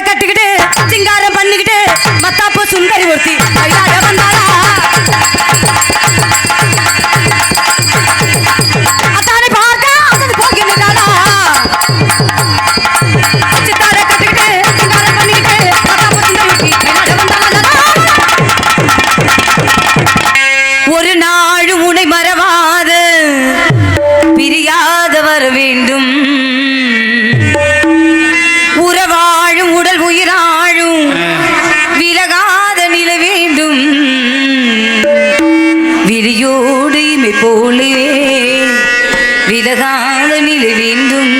கட்டிக்கிட்டு சிங்காரம் பண்ணிக்கிட்டு மத்தாப்பு சுந்தரி ஒருத்தி போலே விலகாத நிலவேந்தும்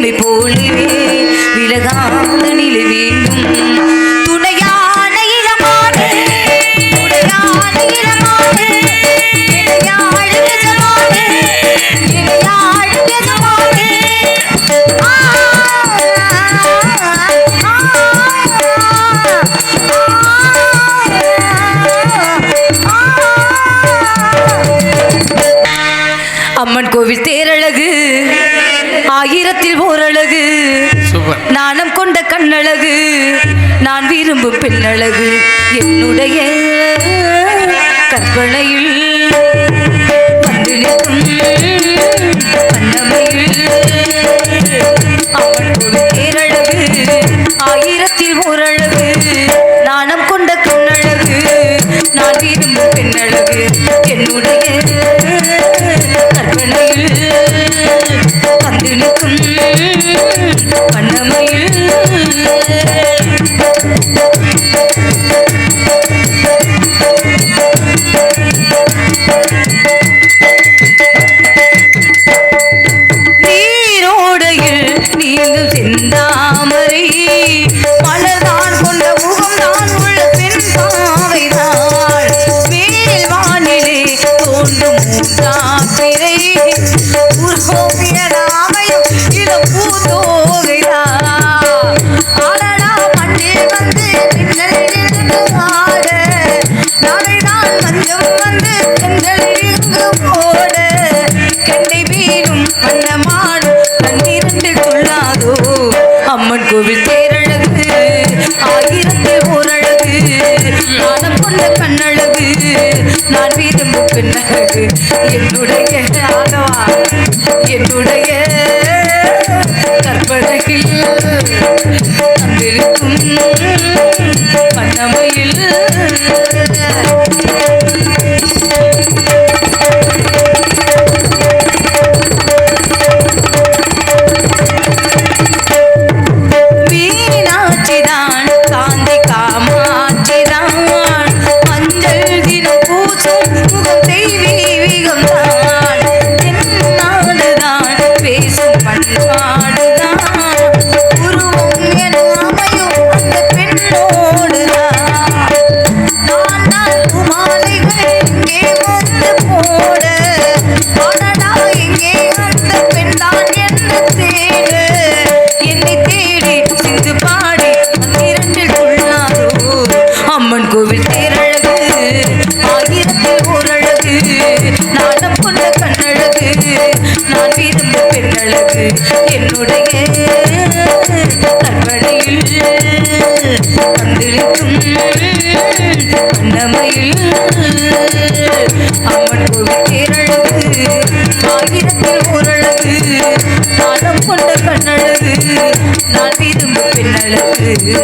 വിളി പോളിവേ വിലകാത്തണ பெண்ணழகு என்னுடைய கற்பனையில். வந்து நிற்கும் பண்ணமையில் அவள் ஒரு பேரழகு ஆயிரத்தில் ஓரழகு. நாணம் கொண்ட கண்ணழகு நான் விரும்பும் பெண்ணழகு. என்னுடைய கற்பனையில் வந்து நிற்கும் ஞானம் கொண்ட கண்ணழகு நான் விரும்பும் பெண்ணழகு என்னுடைய ஆதவா என்னுடைய கற்பனையில் தந்திருக்கும் பண்ணமையில் அன்னமையில் அம்மன் கோவில் தேரழகு ஆயிரத்தில் ஓரழகு நாளம் கொண்ட கண்ணழகு நான் விரும்பு பெண்ணழகு.